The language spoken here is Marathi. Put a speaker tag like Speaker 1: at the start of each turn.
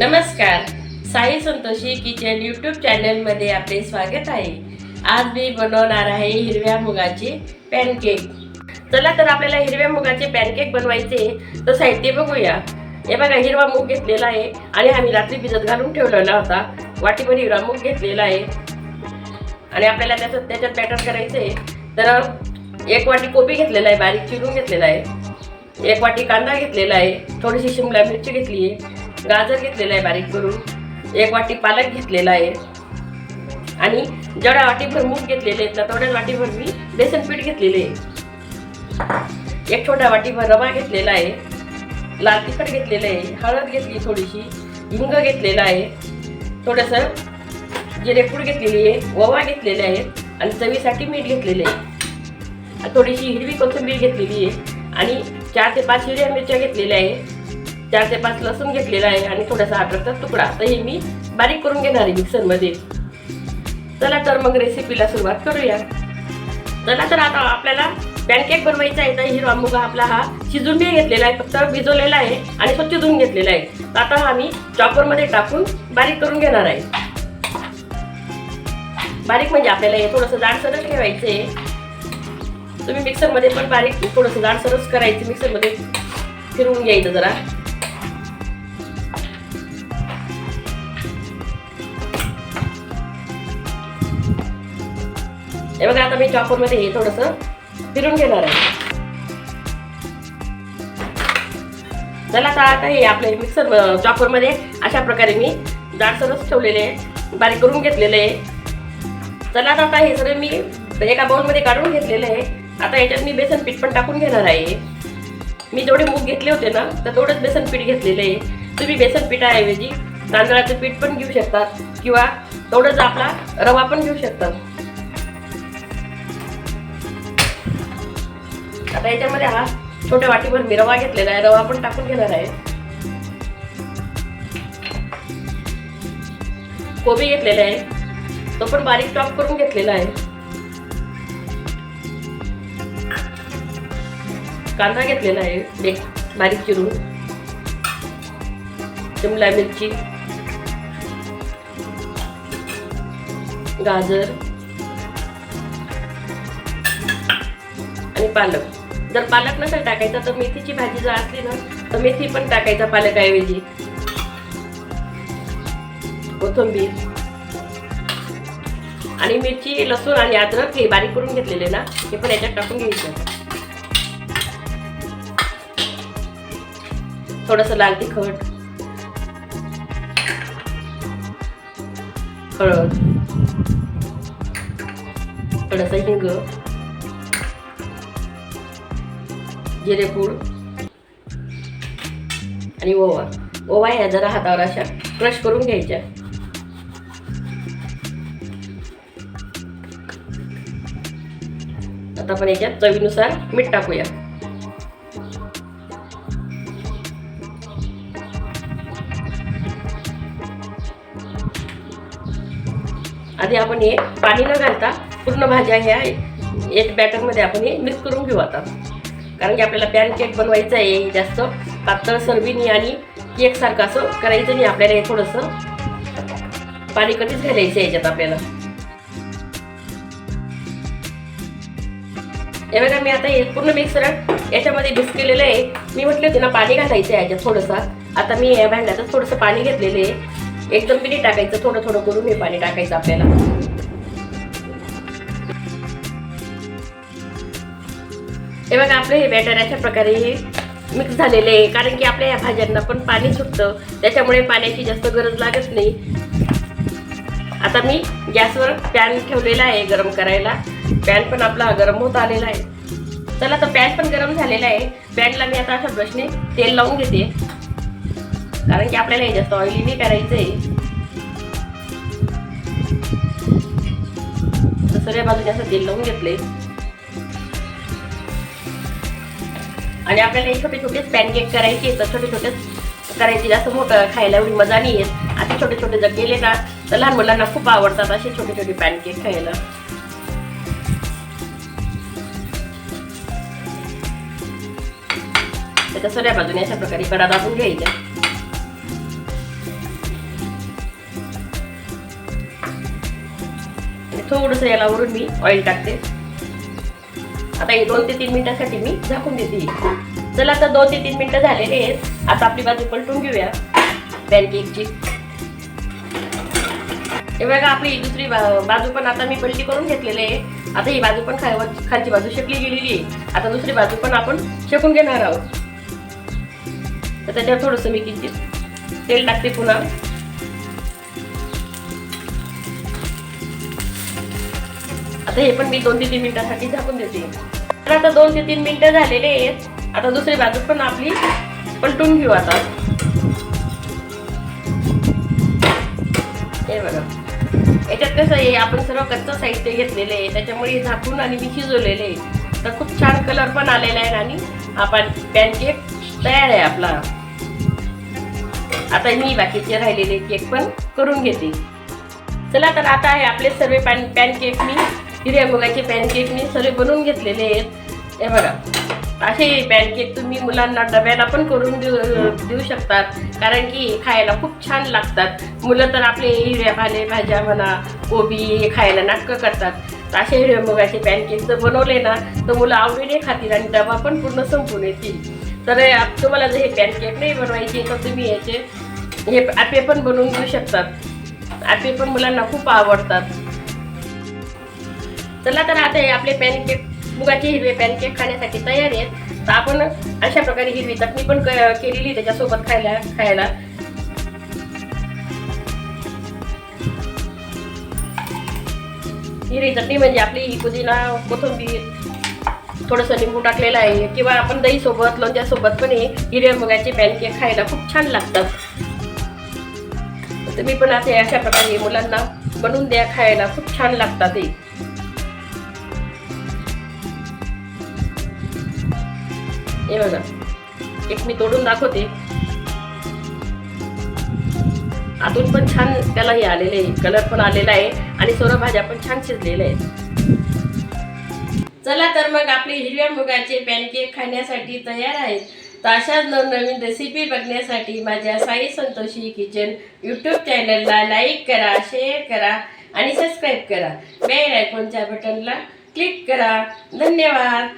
Speaker 1: नमस्कार. साई संतोषी किचन यूट्यूब चॅनलमध्ये आपले स्वागत आहे. आज मी बनवणार आहे हिरव्या मुगाचे पॅनकेक चला तर आपल्याला हिरव्या मुगाचे पॅनकेक बनवायचे तर साहित्य बघूया. हे बघा हिरवा मूग घेतलेला आहे आणि आम्ही रात्री भिजत घालून ठेवलेला होता. वाटीभर हिरवा मूग घेतलेला आहे. आणि आपल्याला त्याचं त्याच्यात बॅटर करायचं आहे. तर एक वाटी कोबी घेतलेला आहे बारीक चिरून घेतलेला आहे. एक वाटी कांदा घेतलेला आहे. थोडीशी शिमला मिरची घेतली आहे. गाजर घेतलेलं आहे बारीक करून. एक वाटी पालक घेतलेला आहे. आणि जेवढ्या वाटीभर मूग घेतलेले आहेत ना तेवढ्याच वाटीभर मी बेसन पीठ घेतलेले आहे. एक छोटा वाटीभर रवा घेतलेला आहे. लाल तिखट घेतलेलं आहे. हळद घेतली थोडीशी. हिंग घेतलेला आहे. थोडंसं जिरेपूड घेतलेली आहे. ओवा घेतलेले आहे आणि चवीसाठी मीठ घेतलेले आहे. थोडीशी हिरवी कोथिंबीर घेतलेली आहे. आणि चार ते पाच हिरव्या मिरच्या घेतलेल्या आहे चार ते पाच लसूण घेतलेला आहे आणि थोडासा अद्रकचा तुकडा. तर हे मी बारीक करून घेणार आहे मिक्सरमध्ये. चला तर मग रेसिपीला सुरुवात करूया. चला तर आता आपल्याला पॅनकेक बनवायचा आहे तर हिरवा मुगा आपला हा शिजून बी घेतलेला आहे फक्त भिजवलेला आहे आणि स्वच्छ धुवून घेतलेला आहे. तर आता हा मी चॉपरमध्ये टाकून बारीक करून घेणार आहे. बारीक म्हणजे आपल्याला हे थोडंसं जाडसरच ठेवायचं आहे. तुम्ही मिक्सरमध्ये पण बारीक थोडंसं जाडसरच करायचं. मिक्सरमध्ये फिरवून घ्यायचं जरा. हे बघा आता मी चॉपरमध्ये हे थोडंसं फिरून घेणार आहे. चला आता आता हे आपले मिक्सर चॉपरमध्ये अशा प्रकारे मी जाडसरच ठेवलेले आहे. बारीक करून घेतलेले आहे. चला आता आता हे सगळे मी एका बाउलमध्ये काढून घेतलेले आहे. आता याच्यात मी बेसन पीठ पण टाकून घेणार आहे. मी जेवढे मूग घेतले होते ना तर तेवढंच बेसन पीठ घेतलेले आहे. तुम्ही बेसन पिठाऐवजी तांदळाचं पीठ पण घेऊ शकतात किंवा तेवढंच आपला रवा पण घेऊ शकतात आता याच्यामध्ये हा छोट्या वाटीभर मी रवा घेतलेला आहे. रवा पण टाकून घेणार आहे. कोबी घेतलेला आहे. तो पण बारीक चॉप करून घेतलेला आहे. कांदा घेतलेला आहे. बारीक चिरून. शिमला मिरची. गाजर. आणि पालक. जर पालक नसेल टाकायचा तर मेथीची भाजी जर असली ना तर मेथी पण टाकायचा पालकाऐवजी. कोथिंबीर. आणि मिरची लसूण आणि अद्रक हे बारीक करून घेतलेले ना हे पण याच्यात टाकून घ्यायचं. थोडस लाल तिखट. हळद. थोडस हिंग. जिरेपूड. आणि ओवा. ओवा ह्या जरा हातावर अशा क्रश करून घ्यायच्या. आता आपण याच्यात चवीनुसार मीठ टाकूया. आधी आपण हे पाणी न घालता. पूर्ण भाज्या ह्या एक बॅटरमध्ये आपण हे मिक्स करून घेऊ आता. कारण की आपल्याला पॅन केक बनवायचं आहे जास्त. पातळ सरबीनी आणि केक सारखं असं करायचं नाही. आपल्याला हे थोडंसं पाणी कधीच घालायचं याच्यात आपल्याला. हे बघा मी आता हे पूर्ण मिक्सर याच्यामध्ये मिक्स केलेलं आहे. मी म्हटलं होते ना पाणी घालायचं आहे याच्यात थोडंसं. आता मी या भांड्यातच थोडंसं पाणी घेतलेलं आहे. एकदम पिठी टाकायचं थोडं थोडं करून हे पाणी टाकायचं आपल्याला. हे बघा आपलं हे बॅटर अशा प्रकारे हे मिक्स झालेले आहे. कारण की आपल्या या भाज्यांना पण पाणी सुटतं. त्याच्यामुळे पाण्याची जास्त गरज लागत नाही. आता मी गॅसवर पॅन ठेवलेला आहे गरम करायला. पॅन पण आपला गरम होत आलेला आहे. चला तर पॅन पण गरम झालेला आहे. पॅनला मी आता अशा ब्रशने तेल लावून घेते. कारण की आपल्याला हे जास्त ऑइली नाही करायचं आहे सगळ्या बाजूने असं तेल लावून घेतले आणि आपल्याला छोटे छोटेच पॅनकेक करायचे तर छोटे छोटेच करायचे जास्त मोठं खायला एवढी मजा नाही येत. असे छोटे छोटे जर केले ना तर लहान मुलांना खूप आवडतात असे छोटे छोटे पॅनकेक खायला. त्याच्या सगळ्या बाजूने अशा प्रकारे कडा दाबून घ्यायच्या. थोडंसं याला वरून मी ऑइल टाकते. आता हे दोन ते तीन मिनिटासाठी मी झाकून देते चला आता दोन ते तीन मिनिटं झालेले आहेत. आता आपली बाजू पलटून घेऊया. पॅनकेकची हे बघा आपली दुसरी बाजू पण आता मी पलटी करून घेतलेली आहे. आता ही बाजू पण खाय खालची बाजू शेकली गेलेली आहे. आता दुसरी बाजू पण आपण शेकून घेणार आहोत. तर त्याच्यावर थोडंसं मी किंचित तेल टाकते पुन्हा. आता हे पण मी दोन ते तीन मिनिटासाठी झाकून देते. तर आता दोन ते तीन मिनिटं झालेले आहेत. आता दुसरी बाजू पण आपली पलटून घेऊ आता. हे बघा. याच्यात कसं आहे आपण सर्व कच्चं साहित्य घेतलेले आहे. त्याच्यामुळे झाकून आणि मी शिजवलेले आहे. तर खूप छान कलर पण आलेला आहे आणि आपण पॅनकेक तयार आहे आपला. आता मी बाकीचे राहिलेले केक पण करून घेते. चला तर आता आहे आपले सर्व पॅन पॅनकेक मी. हिरव्या मुगाचे पॅनकेक मी सर्व बनवून घेतलेले आहेत. हे बघा. असे पॅनकेक तुम्ही मुलांना डब्याला पण करून देऊ देऊ शकतात. कारण की खायला खूप छान लागतात. मुलं तर आपले हिरव्या पालेभाज्या म्हणा कोबी हे खायला नाटकं करतात. असे हिरव्या मुगाचे पॅनकेक जर बनवले ना तर मुलं आवडीने खातील आणि डबा पण पूर्ण संपून येतील. तर तुम्हाला जर हे पॅनकेक नाही बनवायचे तर तुम्ही याचे हे आपे पण बनवून देऊ शकतात. आपे पण मुलांना खूप आवडतात. चला तर आता हे आपले पॅनकेक मुगाचे हिरवे पॅनकेक खाण्यासाठी तयार आहेत. तर आपण अशा प्रकारे हिरवी चटणी पण क- केलेली त्याच्यासोबत खायला खायला. हिरवी चटणी म्हणजे आपली ही पुदिना कोथिंबीर थोडंसं लिंबू टाकलेलं आहे. किंवा आपण दही सोबत लोणच्या सोबत पण हे हिरव्या मुगाचे पॅनकेक खायला खूप छान लागतात. तुम्ही पण असे अशा प्रकारे मुलांना बनवून द्या खायला खूप छान लागतात ते हे बघा. एक मी तोडून दाखवते. आतून पण छान त्याला हे आलेले आहे. कलर पण आलेला आहे आणि सर्व भाज्या पण छान शिजलेल्या आहेत. चला तर मग आपले हिरव्या मुगाचे पॅनकेक खाण्यासाठी तयार आहेत. तर अशाच नवनवीन रेसिपी बघण्यासाठी माझ्या साई संतोषी किचन यूट्यूब चॅनलला लाईक करा शेअर करा आणि सबस्क्राईब करा. बेल आयकॉनच्या बटनला क्लिक करा. धन्यवाद.